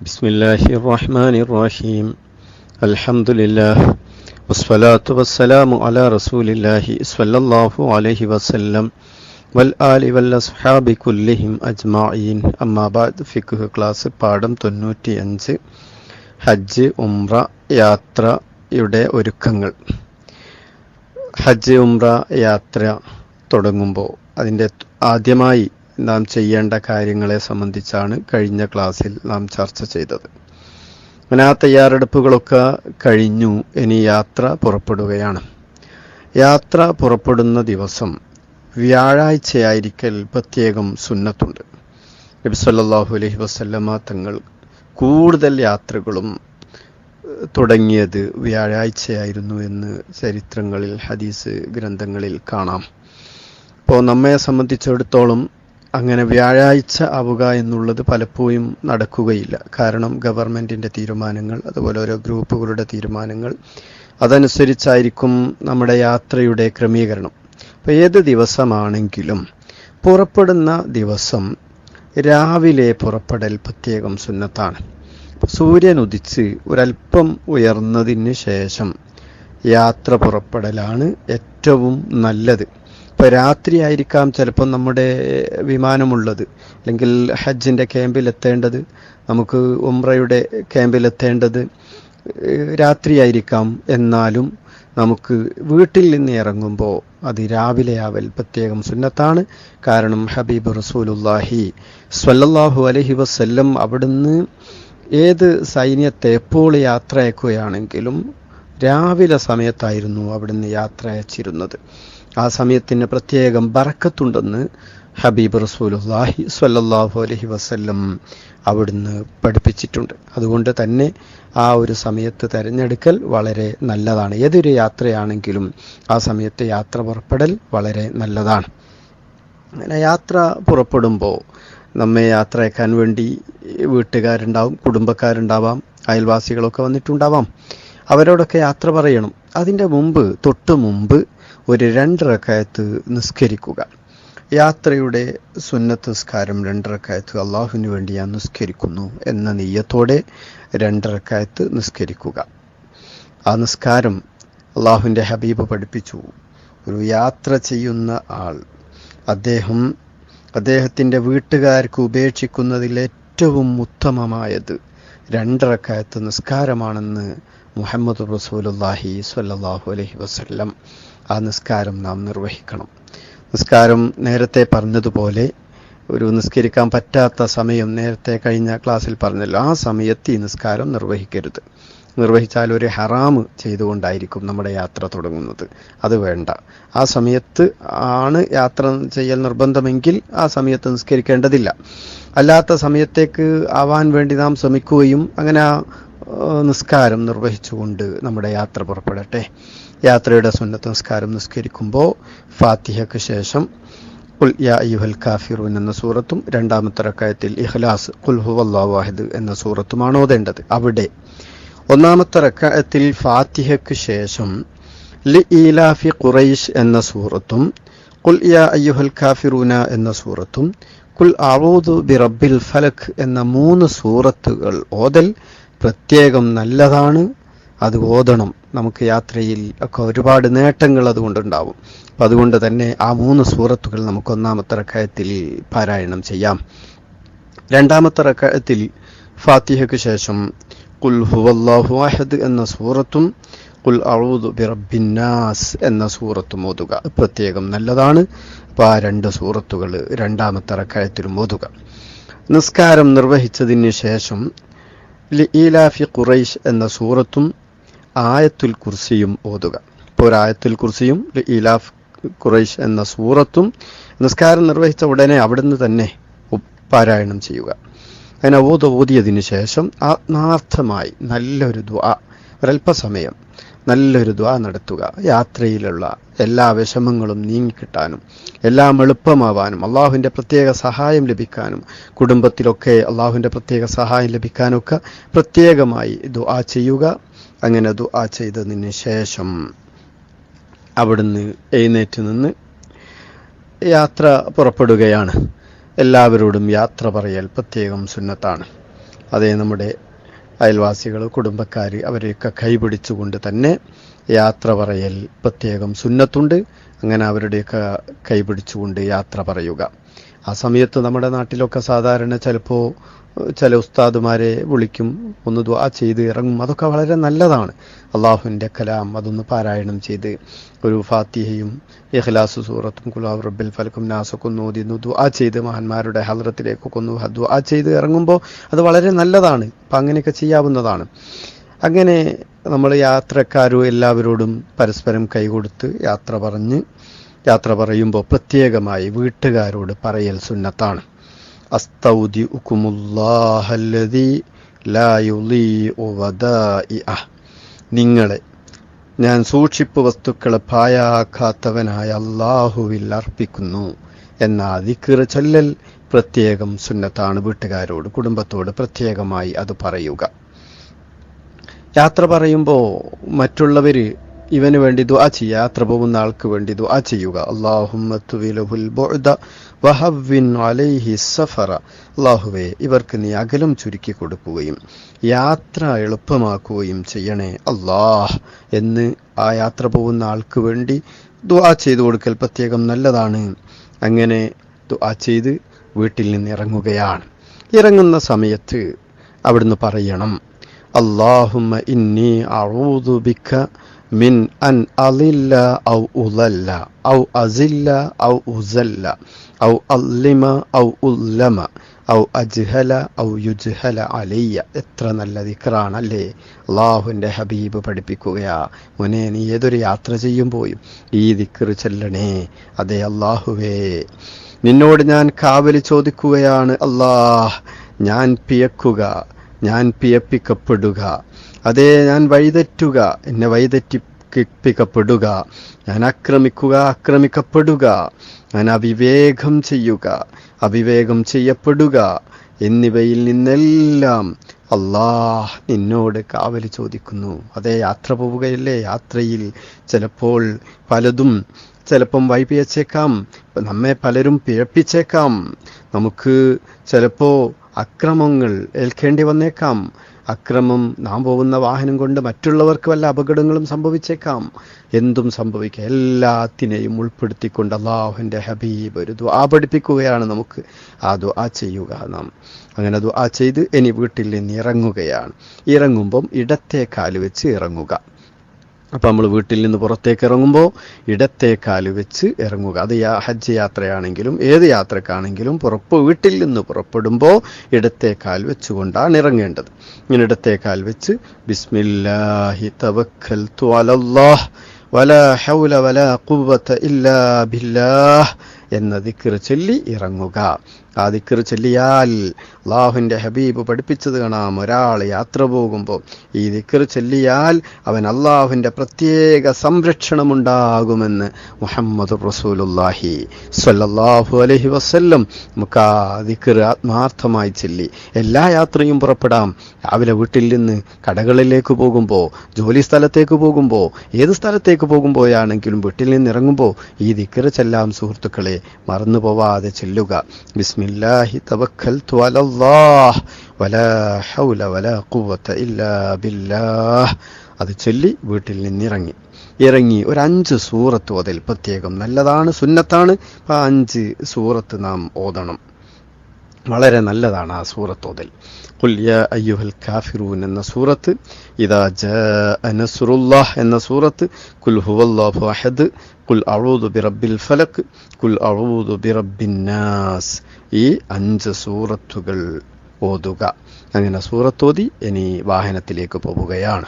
بسم الله الرحمن الرحيم الحمد لله والصلاة والسلام على رسول الله صلى الله عليه وسلم والآل والأصحاب كلهم أجمعين أما بعد ഫിഖ് class പാഠം തൊണ്ണൂറ്റി അഞ്ച് ഹജ്ജ് ഉംറ യാത്രയുടെ ഒരുക്കങ്ങൾ ഹജ്ജ് ഉംറ യാത്ര തുടങ്ങുമ്പോൾ അതിൻ്റെ ആദ്യമായി നാം ചെയ്യേണ്ട കാര്യങ്ങളെ സംബന്ധിച്ചാണ് കഴിഞ്ഞ ക്ലാസ്സിൽ നാം ചർച്ച ചെയ്തത്. അങ്ങനെ ആ തയ്യാറെടുപ്പുകളൊക്കെ കഴിഞ്ഞു. ഇനി യാത്ര പുറപ്പെടുകയാണ്. യാത്ര പുറപ്പെടുന്ന ദിവസം വ്യാഴാഴ്ചയായിരിക്കൽ പ്രത്യേകം സുന്നത്തുണ്ട്. നബി അലഹി വസല്ലമ തങ്ങൾ കൂടുതൽ യാത്രകളും തുടങ്ങിയത് വ്യാഴാഴ്ചയായിരുന്നു എന്ന് ചരിത്രങ്ങളിൽ ഹദീസ് ഗ്രന്ഥങ്ങളിൽ കാണാം. അപ്പോൾ നമ്മെ സംബന്ധിച്ചിടത്തോളം അങ്ങനെ വ്യാഴാഴ്ച ആവുക എന്നുള്ളത് പലപ്പോഴും നടക്കുകയില്ല. കാരണം ഗവൺമെന്റിന്റെ തീരുമാനങ്ങൾ അതുപോലെ ഓരോ ഗ്രൂപ്പുകളുടെ തീരുമാനങ്ങൾ അതനുസരിച്ചായിരിക്കും നമ്മുടെ യാത്രയുടെ ക്രമീകരണം. അപ്പോൾ ഏത് ദിവസമാണെങ്കിലും പുറപ്പെടുന്ന ദിവസം രാവിലെ പുറപ്പെടൽ പ്രത്യേകം സുന്നത്താണ്. സൂര്യൻ ഉദിച്ച് ഒരല്പം ഉയർന്നതിന് ശേഷം യാത്ര പുറപ്പെടലാണ് ഏറ്റവും നല്ലത്. ഇപ്പോൾ രാത്രിയായിരിക്കാം ചിലപ്പോൾ നമ്മുടെ വിമാനമുള്ളത്. അല്ലെങ്കിൽ ഹജ്ജിന്റെ ക്യാമ്പിൽ എത്തേണ്ടത് നമുക്ക് ഉംറയുടെ രാത്രി രാത്രിയായിരിക്കാം എന്നാലും നമുക്ക് വീട്ടിൽ നിന്ന് ഇറങ്ങുമ്പോൾ അത് രാവിലെയാവൽ പ്രത്യേകം സുന്നത്താണ്. കാരണം ഹബീബ് റസൂലുല്ലാഹി സ്വല്ലല്ലാഹു അലഹി വസ്ല്ലം അവിടുന്ന് ഏത് സൈന്യത്തെ എപ്പോൾ യാത്ര അയക്കുകയാണെങ്കിലും രാവിലെ സമയത്തായിരുന്നു അവിടുന്ന് യാത്ര അയച്ചിരുന്നത്. ആ സമയത്തിന് പ്രത്യേകം ബറക്കത്തുണ്ടെന്ന് ഹബീബ് റസൂലുല്ലാഹി സ്വല്ലല്ലാഹു അലൈഹി വസല്ലം അവിടുന്ന് പഠിപ്പിച്ചിട്ടുണ്ട്. അതുകൊണ്ട് തന്നെ ആ ഒരു സമയത്ത് തിരഞ്ഞെടുക്കൽ വളരെ നല്ലതാണ്. ഏതൊരു യാത്രയാണെങ്കിലും ആ സമയത്ത് യാത്ര പുറപ്പെടൽ വളരെ നല്ലതാണ്. അങ്ങനെ യാത്ര പുറപ്പെടുമ്പോൾ നമ്മെ യാത്രയാക്കാൻ വേണ്ടി വീട്ടുകാരുണ്ടാവും കുടുംബക്കാരുണ്ടാവാം അയൽവാസികളൊക്കെ വന്നിട്ടുണ്ടാവാം. അവരോടൊക്കെ യാത്ര പറയണം. അതിന്റെ മുമ്പ് തൊട്ട് മുമ്പ് ഒരു രണ്ടരക്കായത്ത് നിസ്കരിക്കുക. യാത്രയുടെ സുന്നത്ത് നിസ്കാരം രണ്ടരക്കായത്ത് അള്ളാഹുവിന് വേണ്ടി ഞാൻ നിസ്കരിക്കുന്നു എന്ന നെയ്യത്തോടെ രണ്ടരക്കായത്ത് നിസ്കരിക്കുക. ആ നിസ്കാരം അള്ളാഹുവിന്റെ ഹബീബ് പഠിപ്പിച്ചു. ഒരു യാത്ര ചെയ്യുന്ന ആൾ അദ്ദേഹം അദ്ദേഹത്തിന്റെ വീട്ടുകാർക്ക് ഉപേക്ഷിക്കുന്നതിൽ ഏറ്റവും ഉത്തമമായത് രണ്ടരക്കായത്ത് നിസ്കാരമാണെന്ന് മുഹമ്മദ് റസൂലുല്ലാഹി സ്വല്ലല്ലാഹു അലഹി വസല്ലം ആ നിസ്കാരം നാം നിർവഹിക്കണം. നിസ്കാരം നേരത്തെ പറഞ്ഞതുപോലെ ഒരു നിസ്കരിക്കാൻ പറ്റാത്ത സമയം നേരത്തെ കഴിഞ്ഞ ക്ലാസ്സിൽ പറഞ്ഞല്ലോ ആ സമയത്ത് ഈ നിസ്കാരം നിർവഹിക്കരുത്. നിർവഹിച്ചാൽ ഒരു ഹറാമ് ചെയ്തുകൊണ്ടായിരിക്കും നമ്മുടെ യാത്ര തുടങ്ങുന്നത്. അത് വേണ്ട. ആ സമയത്ത് ആണ് യാത്ര ചെയ്യൽ നിർബന്ധമെങ്കിൽ ആ സമയത്ത് നിസ്കരിക്കേണ്ടതില്ല. അല്ലാത്ത സമയത്തേക്ക് ആവാൻ വേണ്ടി നാം ശ്രമിക്കുകയും അങ്ങനെ ആ നിസ്കാരം നിർവഹിച്ചുകൊണ്ട് നമ്മുടെ യാത്ര പുറപ്പെടട്ടെ. യാത്രയുടെ സുന്നത്ത് നിസ്കാരം നിസ്കരിക്കുമ്പോൾ ഫാത്തിഹയ്ക്ക് ശേഷം കുൽ യാ അയ്യുഹൽ കാഫിറൂൻ എന്ന സൂറത്തും രണ്ടാമത്തെ റക്കായത്തിൽ ഇഖ്ലാസ് കുൽഹു വാഹിദ് എന്ന സൂറത്തുമാണ് ഓതേണ്ടത്. അവിടെ ഒന്നാമത്തെ റക്കായത്തിൽ ഫാത്തിഹയ്ക്ക് ശേഷം ലി ഈലാഫി ഖുറൈഷ് എന്ന സൂറത്തും കുൽ യാ അയ്യുഹൽ കാഫിറൂന എന്ന സൂറത്തും കുൽ അറൂദു ബി റബ്ബിൽ ഫലഖ് എന്ന മൂന്ന് സൂറത്തുകൾ ഓതൽ പ്രത്യേകം നല്ലതാണ്. അത് ഓതണം. നമുക്ക് യാത്രയിൽ ഒക്കെ ഒരുപാട് നേട്ടങ്ങൾ അതുകൊണ്ടുണ്ടാവും. അപ്പം അതുകൊണ്ട് തന്നെ ആ മൂന്ന് സൂറത്തുകൾ നമുക്ക് ഒന്നാമത്തെ റക്കായത്തിൽ പാരായണം ചെയ്യാം. രണ്ടാമത്തെ റക്കായത്തിൽ ഫാത്തിഹയ്ക്ക് ശേഷം കുൽ ഹുവല്ലാഹു അഹദ് എന്ന സൂറത്തും കുൽ അഊദു ബിറബിന്നാസ് എന്ന സൂറത്തും ഓതുക. പ്രത്യേകം നല്ലതാണ്. അപ്പോൾ ആ രണ്ട് സൂറത്തുകൾ രണ്ടാമത്തെ റക്കായത്തിലും ഓതുക. നിസ്കാരം നിർവഹിച്ചതിന് ശേഷം ഈലാഫി ഖുറൈഷ് എന്ന സൂറത്തും ആയത്തുൽ കുർസിയും ഓതുക. ഇപ്പോൾ ഒരു ആയത്തുൽ കുർസിയും ഇലാഫ് ഖുറൈഷ് എന്ന സൂറത്തും നിസ്കാരം നിർവഹിച്ച ഉടനെ അവിടുന്ന് തന്നെ പാരായണം ചെയ്യുക. അങ്ങനെ ഓത് ഓതിയതിന് ശേഷം ആത്മാർത്ഥമായി നല്ലൊരു ദ്വാ ഒരല്പസമയം നല്ലൊരു ദ്വാ നടത്തുക. യാത്രയിലുള്ള എല്ലാ വിഷമങ്ങളും നീങ്ങിക്കിട്ടാനും എല്ലാം എളുപ്പമാവാനും അള്ളാഹുവിന്റെ പ്രത്യേക സഹായം ലഭിക്കാനും കുടുംബത്തിലൊക്കെ അള്ളാഹുവിന്റെ പ്രത്യേക സഹായം ലഭിക്കാനൊക്കെ പ്രത്യേകമായി ദുആ ചെയ്യുക. അങ്ങനെ ദുആ ചെയ്തതിന് ശേഷം അവിടുന്ന് എഴുന്നേറ്റ് നിന്ന് യാത്ര പുറപ്പെടുകയാണ്. എല്ലാവരോടും യാത്ര പറയൽ പ്രത്യേകം സുന്നത്താണ്. അതേ നമ്മുടെ അയൽവാസികൾ കുടുംബക്കാർ അവരെയൊക്കെ കൈപിടിച്ചുകൊണ്ട് തന്നെ യാത്ര പറയൽ പ്രത്യേകം സുന്നത്തുണ്ട്. അങ്ങനെ അവരുടെയൊക്കെ കൈപിടിച്ചുകൊണ്ട് യാത്ര പറയുക. ആ സമയത്ത് നമ്മുടെ നാട്ടിലൊക്കെ സാധാരണ ചിലപ്പോൾ ചില ഉസ്താദുമാരെ വിളിക്കും ഒന്ന് ദ്വാ ചെയ്ത് ഇറങ്ങും. അതൊക്കെ വളരെ നല്ലതാണ്. അള്ളാഹുവിന്റെ കലാം അതൊന്ന് പാരായണം ചെയ്ത് ഒരു ഫാത്തിഹയും ഇഖ്ലാസ് സൂറത്തും കുലാബ് റബ്ബിൽ ഫലക്കും നാസൊക്കെ ഒന്ന് ദുആ ചെയ്ത് മഹാന്മാരുടെ ഹലറത്തിലേക്കൊക്കെ ഒന്ന് ദ്വാ ചെയ്ത് ഇറങ്ങുമ്പോൾ അത് വളരെ നല്ലതാണ്. അപ്പം അങ്ങനെയൊക്കെ ചെയ്യാവുന്നതാണ്. അങ്ങനെ നമ്മൾ യാത്രക്കാരും എല്ലാവരോടും പരസ്പരം കൈകൊടുത്ത് യാത്ര പറഞ്ഞ് യാത്ര പറയുമ്പോൾ പ്രത്യേകമായി വീട്ടുകാരോട് പറയൽ സുന്നത്താണ്. നിങ്ങളെ ഞാൻ സൂക്ഷിപ്പ് വസ്തുക്കളെ പായാക്കാത്തവനായ അള്ളാഹുവിൽ അർപ്പിക്കുന്നു. എന്ന അതിക്കിറ ചൊല്ലൽ പ്രത്യേകം സുന്നത്താണ് വീട്ടുകാരോട് കുടുംബത്തോട് പ്രത്യേകമായി അത് പറയുക. യാത്ര പറയുമ്പോൾ മറ്റുള്ളവർ ഇവന് വേണ്ടി ദുആ ചെയ്യുക യാത്ര പോകുന്ന ആൾക്ക് വേണ്ടി ദുആ ചെയ്യുക. സഫറ. അള്ളാഹുവെ ഇവർക്ക് നീ അകലം ചുരുക്കി കൊടുക്കുകയും യാത്ര എളുപ്പമാക്കുകയും ചെയ്യണേ അള്ളാഹ് എന്ന് ആ യാത്ര പോകുന്ന ആൾക്ക് വേണ്ടി ദുആ ചെയ്തു കൊടുക്കൽ പ്രത്യേകം നല്ലതാണ്. അങ്ങനെ ദുആ ചെയ്ത് വീട്ടിൽ നിന്ന് ഇറങ്ങുകയാണ്. ഇറങ്ങുന്ന സമയത്ത് അവിടുന്ന് പറയണം അള്ളാഹുമ്മ ഇന്നി അഊദു ബിക മിൻ അൻ അലില്ല ഔ ഉലല്ല ഔ അസില്ല ഔ ഉസല്ല ഔ അല്ലിമ ഔ ഉല്ലമ ഔ അജ്ഹല ഔ യുജ്ഹല അലയ്യ. എത്ര നല്ല ദിക്റാണ് അല്ലേ അള്ളാഹുവിന്റെ ഹബീബ് പഠിപ്പിക്കുകയാ. മുനെ നീ ഏതൊരു യാത്ര ചെയ്യുമ്പോഴും ഈ ദിക്റ് ചെല്ലണേ. അതെ അള്ളാഹുവേ നിന്നോട് ഞാൻ കാവലി ചോദിക്കുകയാണ് അല്ലാഹ് ഞാൻ പിയക്കുക. ഞാൻ പിയപ്പിക്കപ്പെടുക. അതേ ഞാൻ വഴിതെറ്റുക. എന്നെ വഴിതെറ്റിപ്പിക്കപ്പെടുക ഞാൻ ആക്രമിക്കുക ആക്രമിക്കപ്പെടുക. ഞാൻ അവിവേകം ചെയ്യുക അവിവേകം ചെയ്യപ്പെടുക. എന്നിവയിൽ നിന്നെല്ലാം അള്ളാഹ് നിന്നോട് കാവലി ചോദിക്കുന്നു. അതേ യാത്ര പോവുകയല്ലേ? യാത്രയിൽ ചിലപ്പോൾ പലതും ചിലപ്പം വൈപിയച്ചേക്കാം. നമ്മെ പലരും പിഴപ്പിച്ചേക്കാം. നമുക്ക് ചിലപ്പോൾ അക്രമങ്ങൾ ഏൽക്കേണ്ടി വന്നേക്കാം. അക്രമം നാം പോകുന്ന വാഹനം കൊണ്ട് മറ്റുള്ളവർക്ക് വല്ല അപകടങ്ങളും സംഭവിച്ചേക്കാം. എന്തും സംഭവിക്കാം. എല്ലാത്തിനെയും ഉൾപ്പെടുത്തിക്കൊണ്ട് അള്ളാഹുവിന്റെ ഹബീബ് ഒരു ദുആ പഠിപ്പിക്കുകയാണ് നമുക്ക്. ആ ദുആ ചെയ്യുക നാം. അങ്ങനെ ദുആ ചെയ്ത് ഇനി വീട്ടിൽ നിന്ന് ഇറങ്ങുകയാണ്. ഇറങ്ങുമ്പം ഇടത്തെ കാൽ വെച്ച് ഇറങ്ങുക. അപ്പം നമ്മൾ വീട്ടിൽ നിന്ന് പുറത്തേക്ക് ഇറങ്ങുമ്പോൾ ഇടത്തെ വെച്ച് ഇറങ്ങുക. അത് യാ ഹജ്ജ് യാത്രയാണെങ്കിലും ഏത് യാത്രക്കാണെങ്കിലും പുറപ്പ് വീട്ടിൽ നിന്ന് പുറപ്പെടുമ്പോൾ ഇടത്തെ കാൽ വെച്ചുകൊണ്ടാണ് ഇറങ്ങേണ്ടത്. ഇങ്ങനെ ഇടത്തെ കാൽ വെച്ച് ബിസ്മില്ലാഹി തവക്കൽ അലല്ലാഹ് വലാ ഹൗല വലാ ഖുവത ഇല്ലാ ബില്ലാഹ് എന്ന ദിക്കർ ചൊല്ലി ഇറങ്ങുക. ആ ദിക്കർ ചൊല്ലിയാൽ അള്ളാഹുവിന്റെ ഹബീബ് പഠിപ്പിച്ചത് കാണാം. ഒരാൾ യാത്ര പോകുമ്പോൾ ഈ ദിക്കർ ചൊല്ലിയാൽ അവൻ അള്ളാഹുവിന്റെ പ്രത്യേക സംരക്ഷണമുണ്ടാകുമെന്ന് മുഹമ്മദ് റസൂലുല്ലാഹി സ്വല്ലല്ലാഹു അലഹി വസ്ല്ലം നമുക്ക് ആ ദിക്കർ ആത്മാർത്ഥമായി ചൊല്ലി. എല്ലാ യാത്രയും പുറപ്പെടാം. രാവിലെ വീട്ടിൽ നിന്ന് കടകളിലേക്ക് പോകുമ്പോൾ ജോലി സ്ഥലത്തേക്ക് പോകുമ്പോൾ ഏത് സ്ഥലത്തേക്ക് പോകുമ്പോഴാണെങ്കിലും വീട്ടിൽ നിന്ന് ഇറങ്ങുമ്പോൾ ഈ ദിക്കർ ചെല്ലാം സുഹൃത്തുക്കളെ മറന്നു പോവാതെ ചെല്ലുക ബിസ്മില്ലാഹി തവക്കൽതു അലല്ലാഹ് വലാ ഹൗല വലാ ഖുവത ഇല്ലാ ബില്ലാഹ്. അത് ചൊല്ലി വീട്ടിൽ നിന്നിറങ്ങി. ഇറങ്ങി ഒരു അഞ്ച് സൂറത്ത് ഓതൽ പ്രത്യേകം നല്ലതാണ് സുന്നത്താണ്. ആ അഞ്ച് സൂറത്ത് നാം ഓതണം. വളരെ നല്ലതാണ് ആ സൂറത്തോതിൽ. കുല്യ അയ്യുഹൽ കാഫിറൂൻ എന്ന സൂറത്ത് ഇതാ ജ അനസുറുല്ലാഹ് എന്ന സൂറത്ത് കുൽ ഹുവല്ലാഹു അഹദ് കുൽ അഊദു ബിറബിൽ ഫലക് കുൽ അഊദു ബിറബിൻ നാസ്. ഈ അഞ്ച് സൂറത്തുകൾ ഓതുക. അങ്ങനെ സൂറത്തോതി ഇനി വാഹനത്തിലേക്ക് പോവുകയാണ്.